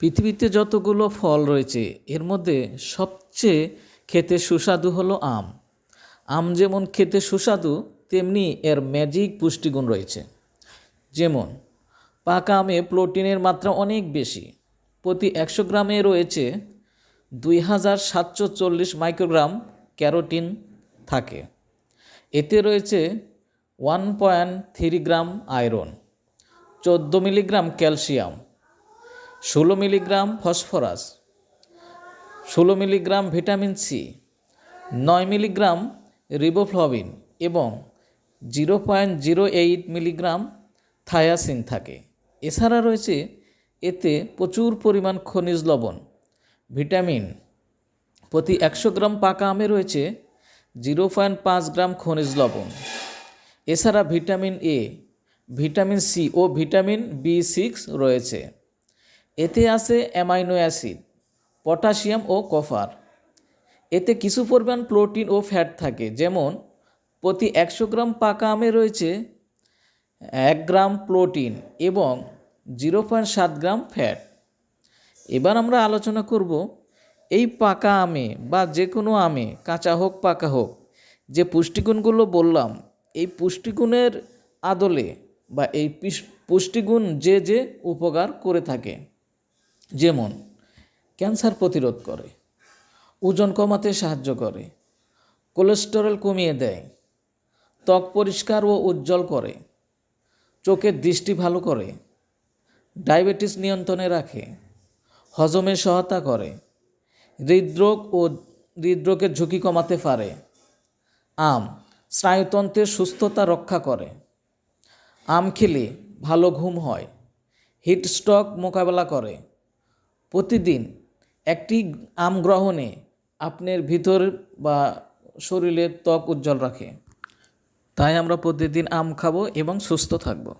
পৃথিবীতে যতগুলো ফল রয়েছে, এর মধ্যে সবচেয়ে খেতে সুস্বাদু হলো আম। আম যেমন খেতে সুস্বাদু, তেমনি এর ম্যাজিক পুষ্টিগুণ রয়েছে। যেমন, পাকা আমে প্রোটিনের মাত্রা অনেক বেশি। প্রতি একশো গ্রামে রয়েছে দুই হাজার সাতশো চল্লিশ মাইক্রোগ্রাম ক্যারোটিন থাকে। এতে রয়েছে one point three gram iron, চোদ্দ মিলিগ্রাম ক্যালসিয়াম ষোলো মিলিগ্রাম ফসফরাস, ষোলো মিলিগ্রাম ভিটামিন সি, নয় মিলিগ্রাম রিবোফ্লভিন এবং zero point zero eight milligram thiamine থাকে। এছাড়া রয়েছে এতে প্রচুর পরিমাণ খনিজ লবণ, ভিটামিন, প্রতি একশো গ্রাম পাকা আমে রয়েছে জিরো পয়েন্ট পাঁচ গ্রাম খনিজ লবণ। এছাড়া ভিটামিন এ, ভিটামিন সি ও ভিটামিন বি সিক্স রয়েছে। এতে আছে অ্যামাইনো অ্যাসিড, পটাশিয়াম ও কফার। এতে কিছু পরিমাণ প্রোটিন ও ফ্যাট থাকে, যেমন প্রতি একশো গ্রাম পাকা আমে রয়েছে এক গ্রাম প্রোটিন এবং জিরো পয়েন্ট সাত গ্রাম ফ্যাট। এবার আমরা আলোচনা করব এই পাকা আমে বা যে কোনো আমে, কাঁচা হোক, পাকা হোক, যে পুষ্টিগুণগুলো বললাম, এই পুষ্টিগুণের আদলে বা এই পুষ্টিগুণ যে যে উপকার করে থাকে। যেমন ক্যান্সার প্রতিরোধ করে, ওজন কমাতে সাহায্য করে, কোলেস্টেরল কমিয়ে দেয়, ত্বক পরিষ্কার ও উজ্জ্বল করে, চোখের দৃষ্টি ভালো করে, ডায়াবেটিস নিয়ন্ত্রণে রাখে, হজমে সহায়তা করে, হৃদরোগ ও হৃদরোগের ঝুঁকি কমাতে পারে, আম স্নায়ুতন্ত্রের সুস্থতা রক্ষা করে, আম খেলে ভালো ঘুম হয় হিট স্ট্রোক মোকাবেলা করে প্রতিদিন একটি আম গ্রহণে আপনার ভিতর বা শরীরের ত্বক উজ্জ্বল রাখে। তাই আমরা প্রতিদিন আম খাব এবং সুস্থ থাকব।